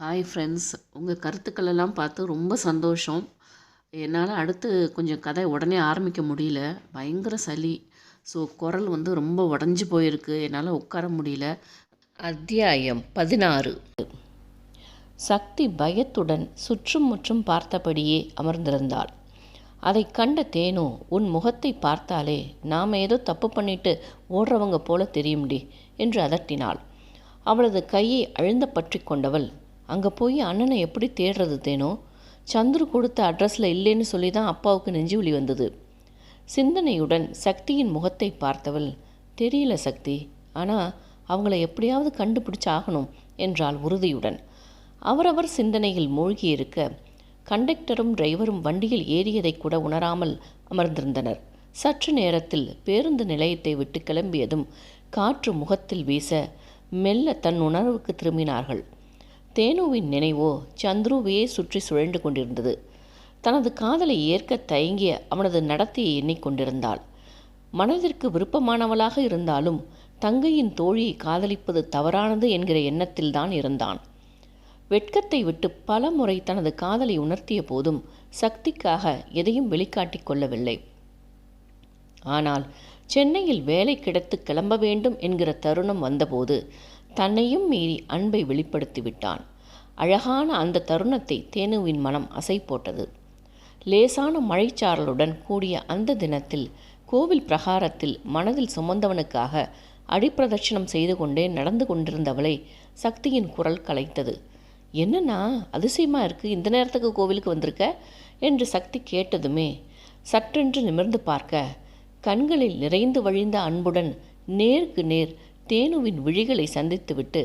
Hi friends உங்கள் கருத்துக்களெல்லாம் பார்த்து ரொம்ப சந்தோஷம். என்னால் அடுத்து கொஞ்சம் கதை உடனே ஆரம்பிக்க முடியல. பயங்கர சளி. ஸோ குரல் வந்து ரொம்ப உடஞ்சி போயிருக்கு. என்னால் உட்கார முடியல. அத்தியாயம் பதினாறு. சக்தி பயத்துடன் சுற்றும் முற்றும் பார்த்தபடியே அமர்ந்திருந்தாள். அதை கண்ட தேனு உன் முகத்தை பார்த்தாலே நாம் ஏதோ தப்பு பண்ணிட்டு ஓடுறவங்க போல தெரியும்டி என்று அதட்டினாள். அவளது கையை அழுந்த பற்றி கொண்டவள் அங்கே போய் அண்ணனை எப்படி தேடுறது தேனோ? சந்துரு கொடுத்த அட்ரஸில் இல்லைன்னு சொல்லி தான் அப்பாவுக்கு நெஞ்சு வலி வந்தது. சிந்தனையுடன் சக்தியின் முகத்தை பார்த்தவள் தெரியல சக்தி ஆனால் அவங்கள எப்படியாவது கண்டுபிடிச்சாகணும் என்றால் என்றாள் உறுதியுடன். அவரவர் சிந்தனையில் மூழ்கி இருக்க கண்டக்டரும் டிரைவரும் வண்டியில் ஏறியதை கூட உணராமல் அமர்ந்திருந்தனர். சற்று நேரத்தில் பேருந்து நிலையத்தை விட்டு கிளம்பியதும் காற்று முகத்தில் வீச மெல்ல தன் உணர்வுக்கு திரும்பினார்கள். தேனுவின் நினைவோ சந்துருவையே சுற்றி சுழன்று கொண்டிருந்தது. தனது காதலை ஏற்க தயங்கிய அவனது நடத்தையை எண்ணிக்கொண்டிருந்தாள் மனதிற்கு விருப்பமானவளாக இருந்தாலும் தங்கையின் தோழியை காதலிப்பது தவறானது என்கிற எண்ணத்தில்தான் இருந்தான். வெட்கத்தை விட்டு பல முறை தனது காதலை உணர்த்திய போதும் சக்திக்காக எதையும் வெளிக்காட்டிக் கொள்ளவில்லை. ஆனால் சென்னையில் வேலை கிடைத்து கிளம்ப வேண்டும் என்கிற தருணம் வந்தபோது தன்னையும் மீறி அன்பை வெளிப்படுத்தி விட்டான் அழகான அந்த தருணத்தை தேனுவின் மனம் அசை போட்டது லேசான மழைச்சாரலுடன் கூடிய அந்த தினத்தில் கோவில் பிரகாரத்தில் மனதில் சுமந்தவனுக்காக அடிப்பிரதட்சணம் செய்து கொண்டே நடந்து கொண்டிருந்தவளை சக்தியின் குரல் கலைத்தது. என்னன்னா அதிசயமாக இருக்கு. இந்த நேரத்துக்கு கோவிலுக்கு வந்திருக்க? என்று சக்தி கேட்டதுமே சற்றென்று நிமிர்ந்து பார்க்க கண்களில் நிறைந்து வழிந்த அன்புடன் நேருக்கு நேர் தேனுவின் விழிகளை சந்தித்துவிட்டு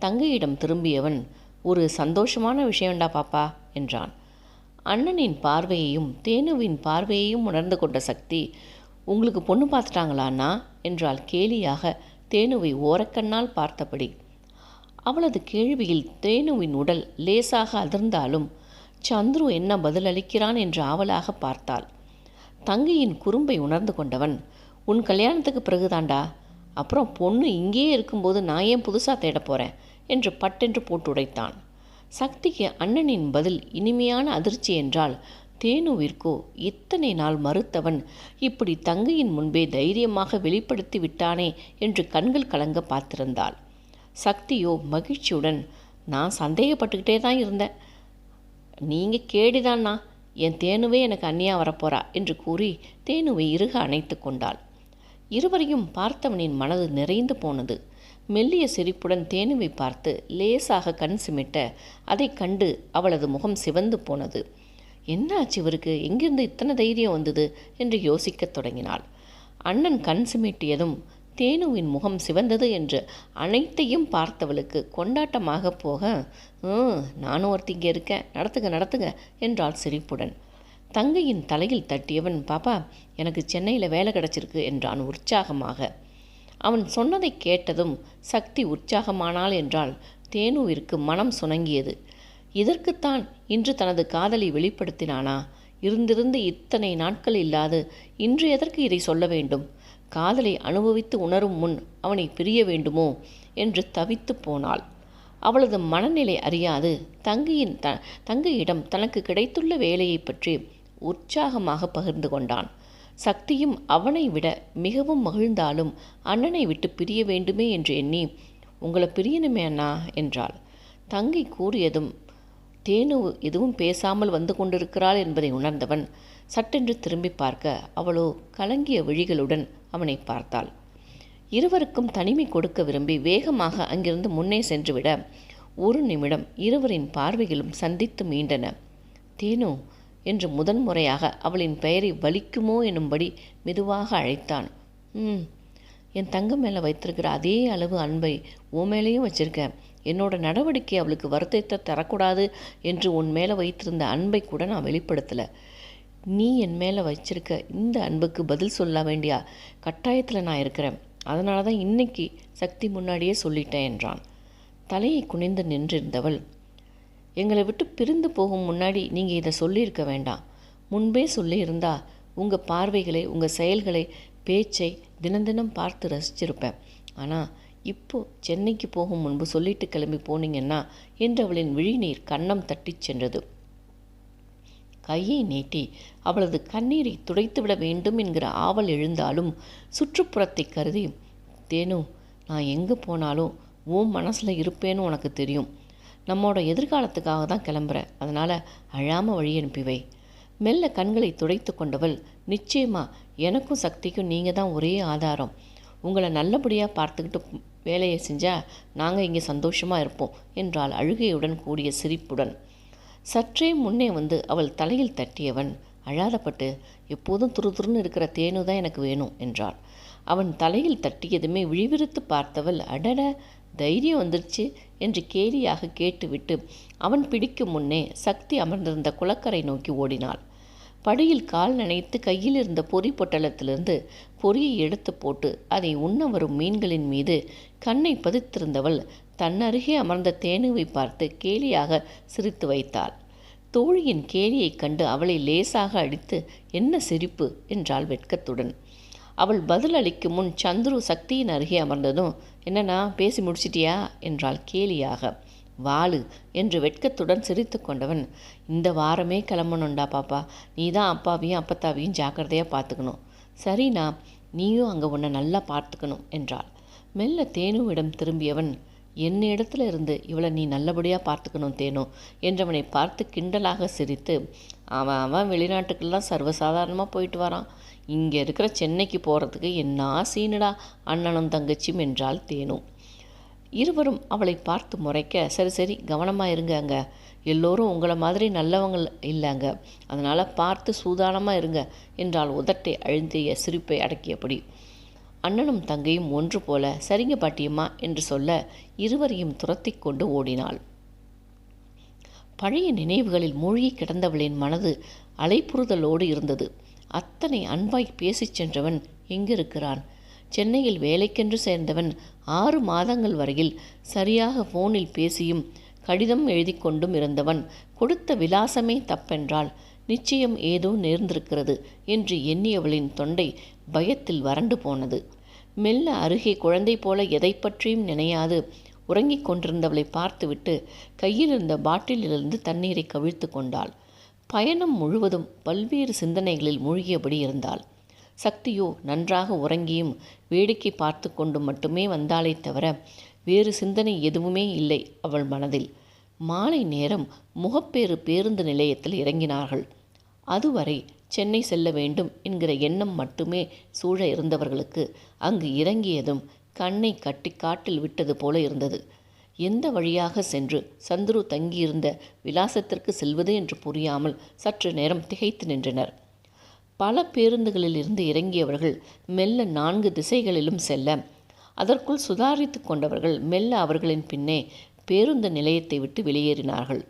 தங்கையிடம் திரும்பியவன் ஒரு சந்தோஷமான விஷயம்டா பாப்பா என்றான். அண்ணனின் பார்வையையும் தேனுவின் பார்வையையும் உணர்ந்து கொண்ட சக்தி உங்களுக்கு பொண்ணு பார்த்துட்டாங்களாண்ணா என்றால் கேலியாக தேனுவை ஓரக்கண்ணால் பார்த்தபடி. அவளது கேள்வியில் தேனுவின் உடல் லேசாக அதிர்ந்தாலும் சந்துரு என்ன பதிலளிக்கிறான் என்று ஆவலாக பார்த்தாள். தங்கையின் குறும்பை உணர்ந்து கொண்டவன் உன் கல்யாணத்துக்கு பிறகுதாண்டா அப்புறம் பொண்ணு இங்கேயே இருக்கும்போது நான் ஏன் புதுசாக தேட போகிறேன் என்று பட்டென்று போட்டுடைத்தான். சக்திக்கு அண்ணனின் பதில் இனிமையான அதிர்ச்சி என்றால் தேனுவிற்கோ இத்தனை நாள் மறுத்தவன்? இப்படி தங்கையின் முன்பே தைரியமாக வெளிப்படுத்தி விட்டானே என்று கண்கள் கலங்க பார்த்திருந்தாள். சக்தியோ மகிழ்ச்சியுடன் நான் சந்தேகப்பட்டுக்கிட்டே தான் இருந்தேன். நீங்கள் கேடிதான்னா என் தேனுவே எனக்கு அந்நியா வரப்போறா என்று கூறி தேனுவை இறுக அணைத்து கொண்டாள். இருவரையும் பார்த்தவனின் மனது நிறைந்து போனது. மெல்லிய சிரிப்புடன் தேனுவை பார்த்து லேசாக கண் சிமிட்ட அதை கண்டு அவளது முகம் சிவந்து போனது. என்ன ஆச்சு இவருக்கு? எங்கிருந்து இத்தனை தைரியம் வந்தது? என்று யோசிக்கத் தொடங்கினாள். அண்ணன் கண் சிமிட்டியதும் தேனுவின் முகம் சிவந்தது என்று அனைத்தையும் பார்த்தவளுக்கு கொண்டாட்டமாக போக ம் நானும் ஒருத்தி இங்கே இருக்கேன். நடத்துங்க நடத்துங்க என்றாள் சிரிப்புடன். தங்கையின் தலையில் தட்டியவன் பாப்பா எனக்கு சென்னையில் வேலை கிடச்சிருக்கு என்றான் உற்சாகமாக. அவன் சொன்னதை கேட்டதும் சக்தி உற்சாகமானாள் என்றால் தேனுவிற்கு மனம் சுணங்கியது. இதற்குத்தான் இன்று தனது காதலை வெளிப்படுத்தினானா? இருந்திருந்து இத்தனை நாட்கள் இல்லாது இன்று எதற்கு இதை சொல்ல வேண்டும்? காதலை அனுபவித்து உணரும் முன் அவனை பிரிய வேண்டுமோ? என்று தவித்து போனாள். அவளது மனநிலை அறியாது. தங்கையின் த தங்கையிடம் தனக்கு கிடைத்துள்ள வேலையை பற்றி உற்சாகமாக பகிர்ந்து கொண்டான். சக்தியும் அவனை விட மிகவும் மகிழ்ந்தாலும் அண்ணனை விட்டு பிரிய வேண்டுமே என்று எண்ணி உங்களை பிரியணுமே அண்ணா என்றாள். தங்கை கூறியதும் தேனு எதுவும் பேசாமல் வந்து கொண்டிருக்கிறாள் என்பதை உணர்ந்தவன் சட்டென்று திரும்பி பார்க்க அவளோ கலங்கிய விழிகளுடன் அவனை பார்த்தாள். இருவருக்கும் தனிமை கொடுக்க விரும்பி வேகமாக அங்கிருந்து முன்னே சென்றுவிட ஒரு நிமிடம் இருவரின் பார்வைகளும் சந்தித்து மீண்டன. தேனு என்று முதன்முறையாக அவளின் பெயரை வலிக்குமோ எனும்படி மெதுவாக அழைத்தான். ம் என் தங்கம் மேலே வைத்திருக்கிற அதே அளவு அன்பை உன் மேலேயும் வச்சிருக்கேன் என்னோட நடவடிக்கை அவளுக்கு வருத்தத்தை தரக்கூடாது என்று உன் மேலே வைத்திருந்த அன்பை கூட நான் வெளிப்படுத்தலை. நீ என் மேலே வச்சிருக்க இந்த அன்புக்கு பதில் சொல்ல வேண்டிய கட்டாயத்தில் நான் இருக்கிறேன். அதனால தான் இன்னைக்கு சக்தி முன்னாடியே சொல்லிட்டேன் என்றான். தலையை குனிந்து நின்றிருந்தவள் எங்களை விட்டு பிரிந்து போகும் முன்னாடி நீங்கள் இதை சொல்லியிருக்க வேண்டாம். முன்பே சொல்லியிருந்தா உங்கள் பார்வைகளை உங்கள் செயல்களை பேச்சை தினம் தினம் பார்த்து ரசிச்சிருப்பேன். ஆனால் இப்போ சென்னைக்கு போகும் முன்பு சொல்லிட்டு கிளம்பி போனீங்கன்னா என்று அவளின் விழிநீர் கன்னம் தட்டிச் சென்றது. கையை நீட்டி அவளது கண்ணீரை துடைத்துவிட வேண்டும் என்கிற ஆவல் எழுந்தாலும் சுற்றுப்புறத்தை கருதி தேனு நான் எங்கே போனாலும் உன் மனசில் இருப்பேன்னு உனக்கு தெரியும். நம்மோட எதிர்காலத்துக்காக தான் கிளம்புறேன் அதனால் அழாமல் வழி அனுப்பிவை மெல்ல கண்களை துடைத்து கொண்டவள் நிச்சயமா எனக்கும் சக்திக்கும் நீங்கள் தான் ஒரே ஆதாரம். உங்களை நல்லபடியாக பார்த்துக்கிட்டு வேலையை செஞ்சால் நாங்கள் இங்கே சந்தோஷமாக இருப்போம் என்றால் அழுகையுடன் கூடிய சிரிப்புடன். சற்றே முன்னே வந்து அவள் தலையில் தட்டியவன் அழாதப்பட்டு எப்போதும் துருதுருன்னு இருக்கிற தேனு தான் எனக்கு வேணும் என்றாள். அவன் தலையில் தட்டியதுமே விழிவிருத்து பார்த்தவள் அடட தைரியம் வந்துருச்சு என்று கேலியாக கேட்டுவிட்டு அவன் பிடிக்கும் முன்னே சக்தி அமர்ந்திருந்த குளக்கரை நோக்கி ஓடினாள். படியில் கால் நனைத்து கையில் இருந்த பொறி பொட்டலத்திலிருந்து பொறியை எடுத்து போட்டு அதை உண்ண வரும் மீன்களின் மீது கண்ணை பதித்திருந்தவள் தன்னருகே அமர்ந்த தேனுவை பார்த்து கேலியாக சிரித்து வைத்தாள். தோழியின் கேலியைக் கண்டு அவளை லேசாக அடித்து என்ன சிரிப்பு? என்றாள் வெட்கத்துடன். அவள் பதில் அளிக்கும் முன் சந்துரு சக்தியின் அருகே அமர்ந்ததும் என்னண்ணா பேசி முடிச்சிட்டியா? என்றாள் கேலியாக. வாளு என்று வெட்கத்துடன் சிரித்து கொண்டவன் இந்த வாரமே கிளம்பணுண்டா பாப்பா. நீ தான் அப்பாவையும் அப்பத்தாவையும் ஜாக்கிரதையாக பார்த்துக்கணும் சரிண்ணா நீயும் அங்கே உன்னை நல்லா பார்த்துக்கணும் என்றாள். மெல்ல தேனுவிடம் திரும்பியவன் என் இடத்துல இருந்து இவளை நீ நல்லபடியாக பார்த்துக்கணும் தேனோ என்றவனை பார்த்து கிண்டலாக சிரித்து அவன் அவன் வெளிநாட்டுக்கெல்லாம் சர்வசாதாரணமாக போயிட்டு வரான். இங்கே இருக்கிற சென்னைக்கு போகிறதுக்கு என்ன சீனுடா அண்ணனும் தங்கச்சியும் என்றால் தேனும் இருவரும் அவளை பார்த்து முறைக்க சரி சரி கவனமாக இருங்க அங்கே. எல்லோரும் உங்களை மாதிரி நல்லவங்க இல்லைங்க அதனால் பார்த்து சூதானமாக இருங்க என்றால் உதட்டை அழுந்திய சிரிப்பை அடக்கியபடி. அண்ணனும் தங்கையும் ஒன்று போல சரிங்க பாட்டியம்மா என்று சொல்ல இருவரையும் துரத்தி கொண்டு ஓடினாள். பழைய நினைவுகளில் மூழ்கி கிடந்தவளின் மனது அலைப்புறுதலோடு இருந்தது. அத்தனை அன்பாய் பேசிச் சென்றவன் எங்கிருக்கிறான்? சென்னையில் வேலைக்கென்று சேர்ந்தவன் ஆறு மாதங்கள் வரையில் சரியாக ஃபோனில் பேசியும் கடிதம் எழுதி கொண்டும் இருந்தவன் கொடுத்த விலாசமே தப்பென்றால் நிச்சயம் ஏதோ நேர்ந்திருக்கிறது என்று எண்ணியவளின் தொண்டை பயத்தில் வறண்டு போனது. மெல்ல அருகே குழந்தை போல எதை பற்றியும் நினையாது. உறங்கிக் கொண்டிருந்தவளை பார்த்துவிட்டு கையில் இருந்த பாட்டிலிலிருந்து தண்ணீரை கவிழ்த்து கொண்டாள். பயணம் முழுவதும் பல்வேறு சிந்தனைகளில் மூழ்கியபடி இருந்தாள். சக்தியோ நன்றாக உறங்கியும் வேடிக்கை பார்த்து கொண்டு மட்டுமே வந்தாளே தவிர வேறு சிந்தனை எதுவுமே இல்லை அவள் மனதில். மாலை நேரம் முகப்பேறு பேருந்து நிலையத்தில் இறங்கினார்கள். அதுவரை சென்னை செல்ல வேண்டும் என்கிற எண்ணம் மட்டுமே சூழ இருந்தவர்களுக்கு அங்கு இறங்கியதும் கண்ணை கட்டி காட்டில் விட்டது போல இருந்தது. எந்த வழியாக சென்று சந்துரு தங்கியிருந்த விலாசத்திற்கு செல்வது என்று புரியாமல் சற்று நேரம் திகைத்து நின்றனர். பல பேருந்துகளில் இருந்து இறங்கியவர்கள் மெல்ல நான்கு திசைகளிலும் செல்ல அதற்குள் சுதாரித்து கொண்டவர்கள் மெல்ல அவர்களின் பின்னே பேருந்து நிலையத்தை விட்டு வெளியேறினார்கள்.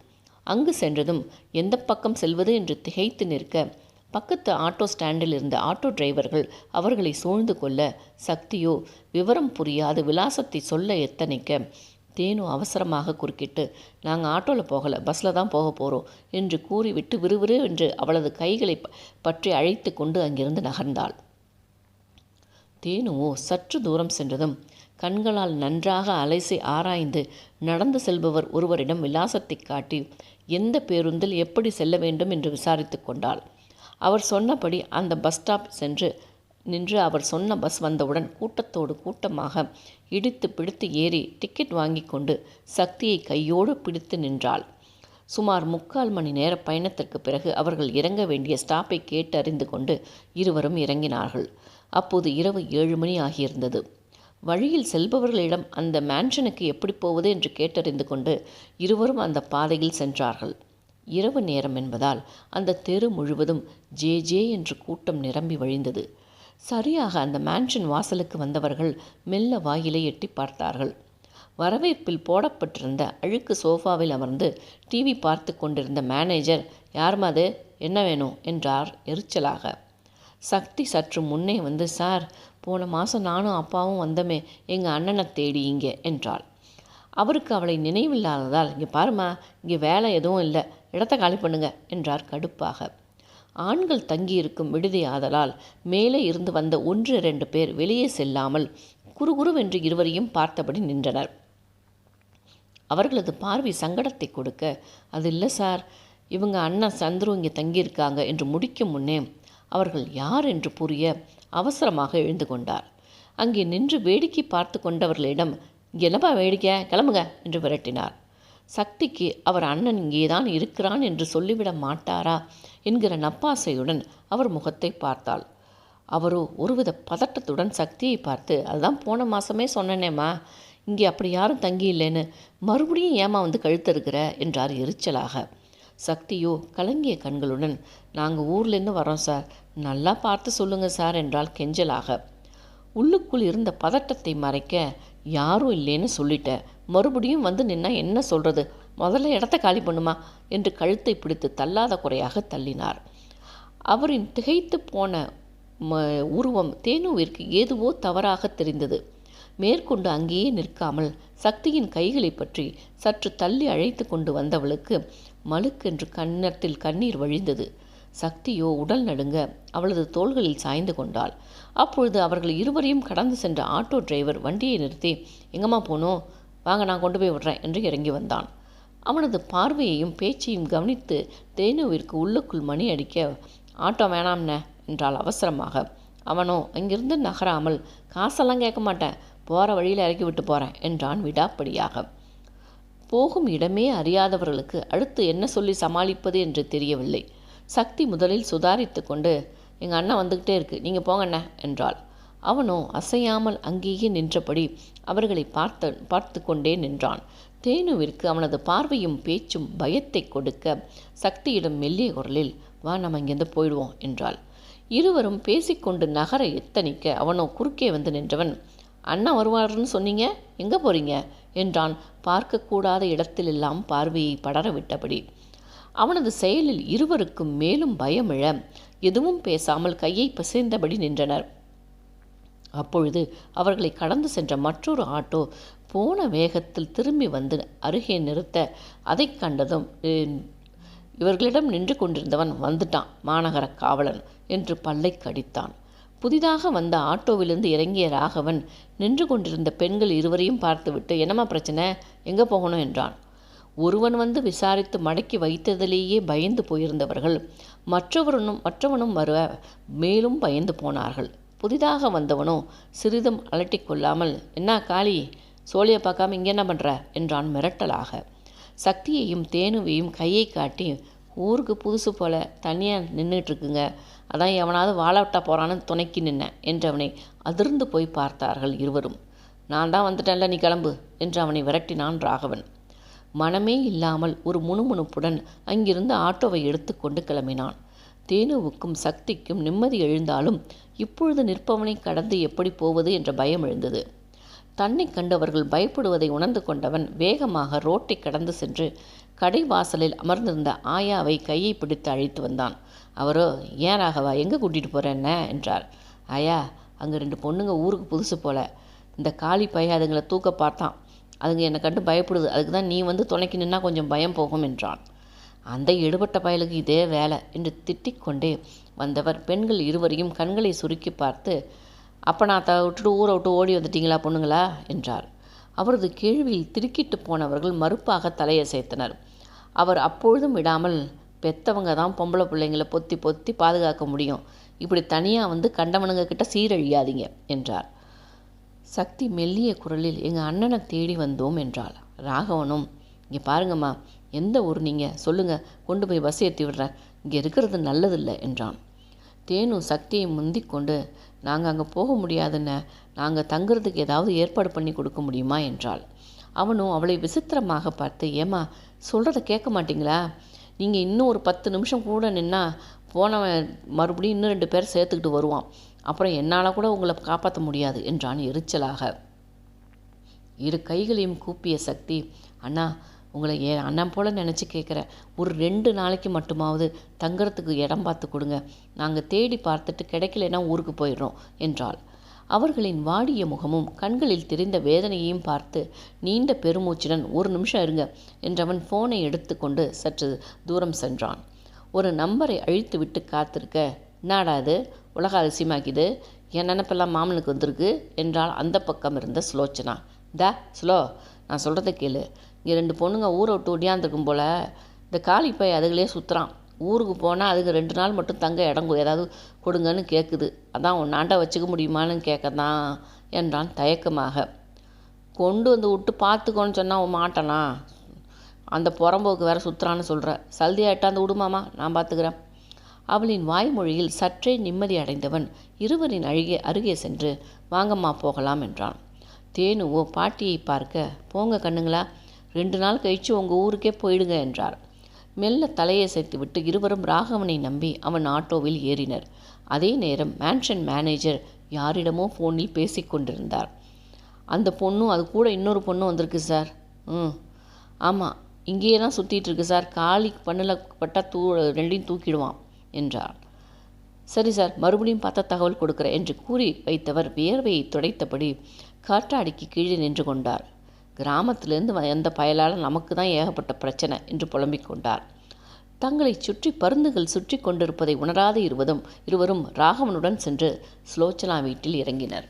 அங்கு சென்றதும் எந்த பக்கம் செல்வது என்று திகைத்து நிற்க பக்கத்து ஆட்டோ ஸ்டாண்டில் இருந்த ஆட்டோ டிரைவர்கள் அவர்களை சூழ்ந்து கொள்ள சக்தியோ விவரம் புரியாத விலாசத்தை சொல்ல எத்தனைக்க தேனு அவசரமாக குறுக்கிட்டு நாங்கள் ஆட்டோவில் போகலை பஸ்ஸில் தான் போக போகிறோம் என்று கூறிவிட்டு விறுவிறு என்று அவளது கைகளை பற்றி அழைத்து கொண்டு அங்கிருந்து நகர்ந்தாள். தேனுவோ சற்று தூரம் சென்றதும் கண்களால் நன்றாக அலைசி ஆராய்ந்து நடந்து செல்பவர் ஒருவரிடம் விலாசத்தை காட்டி எந்த பேருந்தில் எப்படி செல்ல வேண்டும்? என்று விசாரித்து கொண்டாள். அவர் சொன்னபடி அந்த பஸ் ஸ்டாப் சென்று நின்று அவர் சொன்ன பஸ் வந்தவுடன் கூட்டத்தோடு கூட்டமாக இடித்து பிடித்து ஏறி டிக்கெட் வாங்கி கொண்டு சக்தியை கையோடு பிடித்து நின்றாள். சுமார் முக்கால் மணி நேர பயணத்திற்கு பிறகு அவர்கள் இறங்க வேண்டிய ஸ்டாப்பை கேட்டு அறிந்து கொண்டு இருவரும் இறங்கினார்கள். அப்போது இரவு ஏழு மணி ஆகியிருந்தது. வழியில் செல்பவர்களிடம் அந்த மேன்ஷனுக்கு எப்படி போவது என்று கேட்டறிந்து கொண்டு இருவரும் அந்த பாதையில் சென்றார்கள். இரவு நேரம் என்பதால் அந்த தெரு முழுவதும் ஜே ஜே என்று கூட்டம் நிரம்பி வழிந்தது. சரியாக அந்த மேன்ஷன் வாசலுக்கு வந்தவர்கள் மெல்ல வாயிலை எட்டி பார்த்தார்கள். வரவேற்பில் போடப்பட்டிருந்த அழுக்கு சோஃபாவில் அமர்ந்து டிவி பார்த்து கொண்டிருந்த மேனேஜர் யார்மாது அது என்ன வேணும்? என்றார் எரிச்சலாக. சக்தி சற்று முன்னே வந்து சார் போன மாதம் நானும் அப்பாவும் வந்தமே எங்கள் அண்ணனை தேடி இங்கே என்றாள். அவருக்கு அவளை நினைவில்லாததால் இங்கே பாருமா இங்கே வேலை எதுவும் இல்லை இடத்த காலி பண்ணுங்க என்றார் கடுப்பாக. ஆண்கள் தங்கியிருக்கும் விடுதி ஆதலால் மேலே இருந்து வந்த ஒன்று இரண்டு பேர் வெளியே செல்லாமல் குறுகுருவென்று இருவரையும் பார்த்தபடி நின்றனர். அவர்களது பார்வை சங்கடத்தை கொடுக்க அது இல்லை சார் இவங்க அண்ணன் சந்துரு இங்கே தங்கியிருக்காங்க என்று முடிக்கும் முன்னே அவர்கள் யார் என்று புரிய அவசரமாக எழுந்து கொண்டார். அங்கே நின்று வேடிக்கை பார்த்து கொண்டவர்களிடம் இங்கே என்னப்பா வேடிக்கை? கிளம்புங்க என்று விரட்டினார். சக்திக்கு அவர் அண்ணன் இங்கேதான் இருக்கிறான் என்று சொல்லிவிட மாட்டாரா? என்கிற நப்பாசையுடன் அவர் முகத்தை பார்த்தாள். அவரோ ஒருவித பதட்டத்துடன் சக்தியை பார்த்து அதுதான் போன மாதமே சொன்னனேம்மா. இங்கே அப்படி யாரும் தங்கி இல்லைன்னு. மறுபடியும் ஏமா வந்து கழுத்தறுக்கிற என்றார் எரிச்சலாக. சக்தியோ கலங்கிய கண்களுடன் நாங்கள் ஊர்லேருந்து வரோம் சார். நல்லா பார்த்து சொல்லுங்க சார் என்றால் கெஞ்சலாக. உள்ளுக்குள் இருந்த பதட்டத்தை மறைக்க யாரும் இல்லைன்னு சொல்லிட்டேன் மறுபடியும் வந்து நின்னா என்ன சொல்கிறது முதல்ல இடத்த காலி பண்ணுமா? என்று கழுத்தை பிடித்து தள்ளாத குறையாக தள்ளினார். அவரின் திகைத்து போன ம உருவம் தேனுவிற்கு ஏதுவோ தவறாக தெரிந்தது. மேற்கொண்டு அங்கேயே நிற்காமல் சக்தியின் கைகளை பற்றி சற்று தள்ளி அழைத்து கொண்டு வந்தவளுக்கு மழுக்கென்று கன்னத்தில் கண்ணீர் வழிந்தது. சக்தியோ உடல் நடுங்க அவளது தோள்களில் சாய்ந்து கொண்டாள். அப்பொழுது அவர்கள் இருவரையும் கடந்து சென்ற ஆட்டோ டிரைவர் வண்டியை நிறுத்தி எங்கம்மா போனோம் வாங்க நான் கொண்டு போய் விடுறேன் என்று இறங்கி வந்தான். அவனது பார்வையையும் பேச்சையும் கவனித்து தேனுவிற்கு உள்ளுக்குள் மணி அடிக்க ஆட்டோ வேணாம்ன என்றாள் அவசரமாக. அவனோ அங்கிருந்து நகராமல் காசெல்லாம் கேட்க மாட்டேன். போகிற வழியில் இறக்கி விட்டு போகிறேன் என்றான் விடாப்படியாக. போகும் இடமே அறியாதவர்களுக்கு அடுத்து என்ன சொல்லி சமாளிப்பது என்று தெரியவில்லை. சக்தி முதலில் சுதாரித்து கொண்டு எங்கள் அண்ணன் வந்துக்கிட்டே இருக்கு நீங்கள் போங்கண்ண என்றாள். அவனோ அசையாமல் அங்கேயே நின்றபடி அவர்களை பார்த்து பார்த்து கொண்டே நின்றான். தேனுவிற்கு அவனது பார்வையும் பேச்சும் பயத்தை கொடுக்க சக்தியிடம் மெல்லிய குரலில் வா நம்ம இங்கேருந்து போயிடுவோம் என்றாள். இருவரும் பேசிக்கொண்டு நகர எத்தனிக்க அவனோ குறுக்கே வந்து நின்றவன் அண்ணா வருவார்னு சொன்னீங்க எங்கே போறீங்க? என்றான். பார்க்கக்கூடாத இடத்திலெல்லாம் பார்வையை படர விட்டபடி. அவனது செயலில் இருவருக்கும் மேலும் பயமிழ எதுவும் பேசாமல் கையை பிசைந்தபடி நின்றனர். அப்பொழுது அவர்களை கடந்து சென்ற மற்றொரு ஆட்டோ போன வேகத்தில் திரும்பி வந்து அருகே நிறுத்த அதை கண்டதும் இவர்களிடம் நின்று கொண்டிருந்தவன் வந்துட்டான் மாநகர காவலன் என்று பல்லை கடித்தான். புதிதாக வந்த ஆட்டோவிலிருந்து இறங்கிய ராகவன் நின்று கொண்டிருந்த பெண்கள் இருவரையும் பார்த்துவிட்டு என்னம்மா பிரச்சனை? எங்கே போகணும்? என்றான். ஒருவன் வந்து விசாரித்து மடக்கி வைத்ததிலேயே பயந்து போயிருந்தவர்கள் மற்றவனும் மற்றவனும் வருவ மேலும் பயந்து போனார்கள். புதிதாக வந்தவனோ சிறிதும் அலட்டிக்கொள்ளாமல் என்ன காளி சோழியை பார்க்காம இங்கே என்ன பண்ணுற என்றான் மிரட்டலாக. சக்தியையும் தேனுவையும் கையை காட்டி ஊருக்கு புதுசு போல தனியாக நின்றுட்டுருக்குங்க அதான் எவனாவது வாழவிட்டா போகிறான்னு துணைக்கி நின்னேன் என்றவனை அதிர்ந்து போய் பார்த்தார்கள் இருவரும். நான் தான் வந்துட்டேன்ல நீ கிளம்பு என்று அவனை விரட்டினான் ராகவன். மனமே இல்லாமல் ஒரு முணுமுணுப்புடன் அங்கிருந்து ஆட்டோவை எடுத்துக்கொண்டு கிளம்பினான். தேனுவுக்கும் சக்திக்கும் நிம்மதி எழுந்தாலும் இப்பொழுது நிற்பவனை கடந்து எப்படி போவது என்ற பயம் எழுந்தது. தன்னை கண்டவர்கள் பயப்படுவதை உணர்ந்து கொண்டவன் வேகமாக ரோட்டை கடந்து சென்று கடை வாசலில் அமர்ந்திருந்த ஆயாவை கையை பிடித்து அழைத்து வந்தான். அவரோ ஏன் ராகவா எங்கே கூட்டிகிட்டு போகிறேன்ன என்றார். ஆயா அங்கே ரெண்டு பொண்ணுங்க ஊருக்கு புதுசு போல. இந்த காளி பைய அதுங்களை தூக்க பார்த்தான். அதுங்க என்னை கண்டு பயப்படுது. அதுக்கு தான் நீ வந்து துணைக்கு நின்னா கொஞ்சம் பயம் போகும் என்றான். அந்த எடுபட்ட பயலுக்கு இதே வேலை என்று திட்டிக்கொண்டே வந்தவர் பெண்கள் இருவரையும் கண்களை சுருக்கி பார்த்து அப்போ நான் த விட்டுட்டு ஊரை விட்டு ஓடி வந்துட்டீங்களா பொண்ணுங்களா? என்றார். அவரது கேள்வியில் திருக்கிட்டு போனவர்கள் மறுப்பாக தலையசைத்தனர். அவர் அப்பொழுதும் விடாமல் பெத்தவங்க தான் பொம்பளை பிள்ளைங்களை பொத்தி பொத்தி பாதுகாக்க முடியும். இப்படி தனியாக வந்து கண்டவனுங்க கிட்ட சீரழியாதீங்க என்றார். சக்தி மெல்லிய குரலில் எங்கள் அண்ணனை தேடி வந்தோம் என்றாள். ராகவனும் இங்கே பாருங்கம்மா எந்த ஊர் நீங்கள் சொல்லுங்கள் கொண்டு போய் பஸ் ஏற்றி விடுறேன். இங்கே இருக்கிறது நல்லதில்லை என்றான். தேனு சக்தியை முந்திக் கொண்டு நாங்கள் அங்கே போக முடியாதுன்னு நாங்கள் தங்குறதுக்கு ஏதாவது ஏற்பாடு பண்ணி கொடுக்க முடியுமா? என்றாள். அவனும் அவளை விசித்திரமாக பார்த்து ஏமா சொல்கிறத கேட்க மாட்டிங்களா? நீங்கள் இன்னும் ஒரு பத்து நிமிஷம் கூட நின்னா போனவன் மறுபடியும் இன்னும் ரெண்டு பேர் சேர்த்துக்கிட்டு வருவான். அப்புறம் என்னால் கூட உங்களை காப்பாற்ற முடியாது என்றான் எரிச்சலாக. இரு கைகளையும் கூப்பிய சக்தி அண்ணா உங்களை ஏ அண்ணன் போல் நினச்சி கேட்குறேன் ஒரு ரெண்டு நாளைக்கு மட்டுமாவது தங்குறதுக்கு இடம் பார்த்து கொடுங்க. நாங்கள் தேடி பார்த்துட்டு கிடைக்கலனா ஊருக்கு போயிடுறோம் என்றாள். அவர்களின் வாடிய முகமும் கண்களில் தெரிந்த வேதனையையும் பார்த்து நீண்ட பெருமூச்சுடன் ஒரு நிமிஷம் இருங்க என்றவன் ஃபோனை எடுத்துக்கொண்டு சற்று தூரம் சென்றான். ஒரு நம்பரை அழித்துவிட்டு காத்திருக்க நாடாது அது உலக அதிசயமாக்கிது என் நினப்பெல்லாம் மாமனுக்கு வந்திருக்கு என்றால் அந்த பக்கம் இருந்த சுலோச்சனா. த ஸ்லோ நான் சொல்கிறத கேளு. இங்கே ரெண்டு பொண்ணுங்க ஊரை விட்டு ஒடியாந்துருக்கும் போல் இந்த காளிப்பை அதுகளே சுற்றுறான் ஊருக்கு போனால் அதுக்கு ரெண்டு நாள் மட்டும் தங்க இடம் ஏதாவது கொடுங்கன்னு கேட்குது அதான் உன்னாண்ட வச்சுக்க முடியுமான்னு கேட்க தான் என்றான் தயக்கமாக. கொண்டு வந்து விட்டு பார்த்துக்கோன்னு சொன்னால் உன் மாட்டனா? அந்த புறம்போக்கு வேற சுற்றுறான்னு சொல்கிற சல்தியாக எட்டாந்து விடுமாமா நான் பார்த்துக்கிறேன் அவளின் வாய்மொழியில் சற்றே நிம்மதி அடைந்தவன் இருவரின் அழுகே அருகே சென்று வாங்கம்மா போகலாம் என்றான். தேனுவோ பாட்டியை பார்க்க. போங்க கண்ணுங்களா. ரெண்டு நாள் கழிச்சு உங்கள் ஊருக்கே போயிடுங்க என்றார். மெல்ல தலையை சேர்த்துவிட்டு இருவரும் ராகவனை நம்பி அவன் ஆட்டோவில் ஏறினர். அதே நேரம் மேன்ஷன் மேனேஜர் யாரிடமோ ஃபோனில் பேசிக்கொண்டிருந்தார் அந்த பொண்ணும் அது கூட இன்னொரு பொண்ணும் வந்திருக்கு சார். ம். ஆமாம் இங்கேயே தான் சுற்றிட்டு இருக்கு சார். காலி பண்ணல பட்டா தூ ரெண்டையும் தூக்கிடுவான். என்றார். சரி சார் மறுபடியும் பார்த்த தகவல் கொடுக்கிறேன் என்று கூறி வைத்தவர் வியர்வையை துடைத்தபடி காற்றாடிக்கு கீழே நின்று கொண்டார். கிராமத்திலிருந்து வந்த பயலால் நமக்கு தான் ஏகப்பட்ட பிரச்சனை என்று புலம்பிக் கொண்டார். தங்களைச் சுற்றி பருந்துகள் சுற்றி கொண்டிருப்பதை உணராது இருவதும் இருவரும் ராகவனுடன் சென்று ஸ்லோச்சனா வீட்டில் இறங்கினர்.